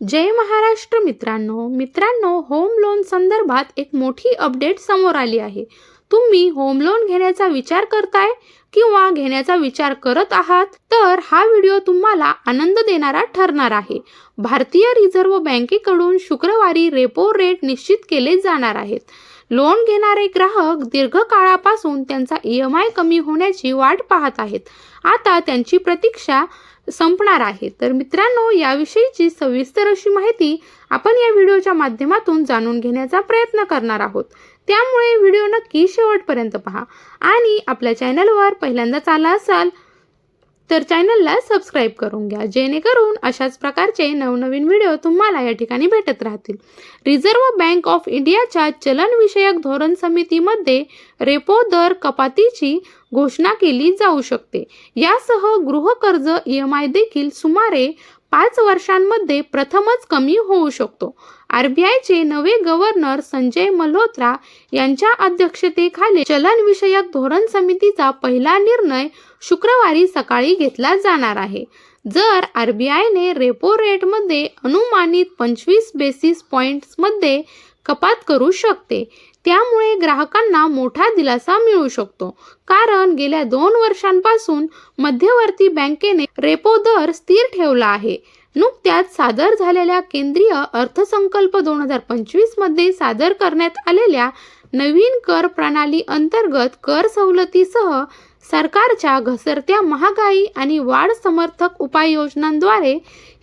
जय महाराष्ट्र मित्रांनो. मित्रांनो home loan संदर्भात एक मोठी अपडेट समोर आली आहे. तुम्ही होम लोन घेण्याचा विचार करताय किंवा घेण्याचा विचार करत आहात तर हा व्हिडिओ तुम्हाला आनंद देणारा ठरणार आहे. भारतीय रिझर्व्ह बँकेकडून शुक्रवारी रेपो रेट निश्चित केले जाणार आहेत. लोन घेणारे ग्राहक दीर्घकाळापासून त्यांचा ई एम आय कमी होण्याची वाट पाहत आहेत. आता त्यांची प्रतीक्षा संपणार आहे. तर मित्रांनो याविषयीची सविस्तर अशी माहिती आपण या व्हिडिओच्या माध्यमातून जाणून घेण्याचा प्रयत्न करणार आहोत. त्यामुळे व्हिडिओ नक्की शेवटपर्यंत पहा. आणि आपल्या चॅनलवर पहिल्यांदाच आला असाल तर चॅनलला सबस्क्राईब करून घ्या. जेणेकरून अशाच प्रकारचे नवनवीन व्हिडिओ तुम्हाला या ठिकाणी भेटत राहतील. रिझर्व्ह बँक ऑफ इंडियाच्या चलनविषयक धोरण समितीमध्ये रेपो दर कपातीची घोषणा केली जाऊ शकते. यासह गृहकर्ज ई एम आय देखील सुमारे पाच वर्षांमध्ये प्रथमच कमी होऊ शकतो. आर बी आयचे नवे गव्हर्नर संजय मल्होत्रा यांच्या अध्यक्षतेखाली चलनविषयक धोरण समितीचा पहिला निर्णय शुक्रवारी सकाळी घेतला जाणार आहे. जर आर बी आयने रेपो रेटमध्ये अनुमानित पंचवीस बेसिस पॉईंट्समध्ये कपात करू शकते त्यामुळे ग्राहकांना मोठा दिलासा मिळू शकतो. कारण गेल्या दोन वर्षांपासून मध्यवर्ती बँकेने रेपो दर स्थिर ठेवला आहे. नुकत्याच सादर झालेल्या केंद्रीय अर्थसंकल्प दोन हजार पंचवीसमध्ये सादर करण्यात आलेल्या नवीन कर प्रणाली अंतर्गत कर सवलतीसह सरकारच्या घसरत्या महागाई आणि वाढ समर्थक उपाययोजनांद्वारे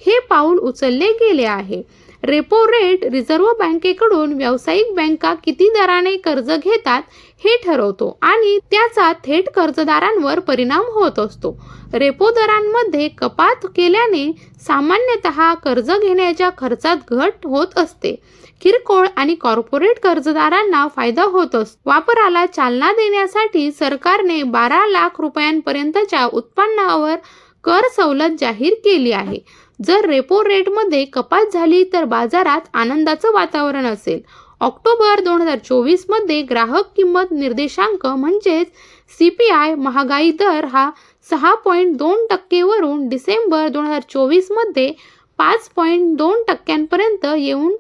हे पाऊल उचलले गेले आहे. रेपो रेट रिझर्व्ह बँकेकडून व्यावसायिक बँका किती दराने कर्ज घेतात हे ठरवतो आणि त्याचा थेट कर्जदारांवर परिणाम होत असतो. रेपो दरांमध्ये कपात केल्याने सामान्यतः कर्ज घेण्याच्या खर्चात घट होत असते. किरकोळ आणि कॉर्पोरेट कर्जदारांना फायदा होत असतो वापराला चालना देण्यासाठी सरकारने बारा लाख रुपयांपर्यंतच्या उत्पन्नावर कर सवलत जाहीर केली आहे. जर रेपो रेटमध्ये कपात झाली तर बाजारात आनंदाचं वातावरण असेल. ऑक्टोबर दोन हजार चोवीसमध्ये ग्राहक किंमत निर्देशांक म्हणजेच सी पी आय महागाई दर हा सहा पॉईंट दोन टक्केवरून डिसेंबर दोन हजार चोवीसमध्ये पाच पॉईंट दोन टक्क्यांपर्यंत येऊन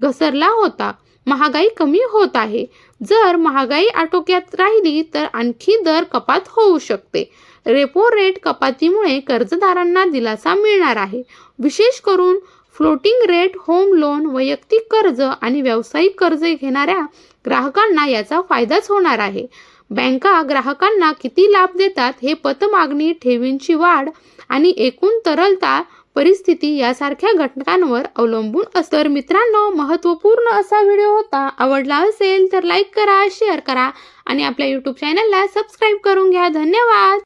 घसरला होता. महागाई कमी होत आहे. जर महागाई आटोक्यात राहिली तर आणखी दर कपात होऊ शकते. रेपो रेट कपातीमुळे कर्जदारांना दिलासा मिळणार आहे. विशेष करून फ्लोटिंग रेट होम लोन वैयक्तिक कर्ज आणि व्यावसायिक कर्ज घेणाऱ्या ग्राहकांना याचा फायदाच होणार आहे. बँका ग्राहकांना किती लाभ देतात हे पतमागणी ठेवींची वाढ आणि एकूण तरलता परिस्थिती यासारख्या घटकांवर अवलंबून असतं. तर मित्रांनो महत्त्वपूर्ण असा व्हिडिओ होता आवडला असेल तर लाईक करा शेअर करा आणि आपल्या यूट्यूब चॅनलला सबस्क्राईब करून घ्या. धन्यवाद!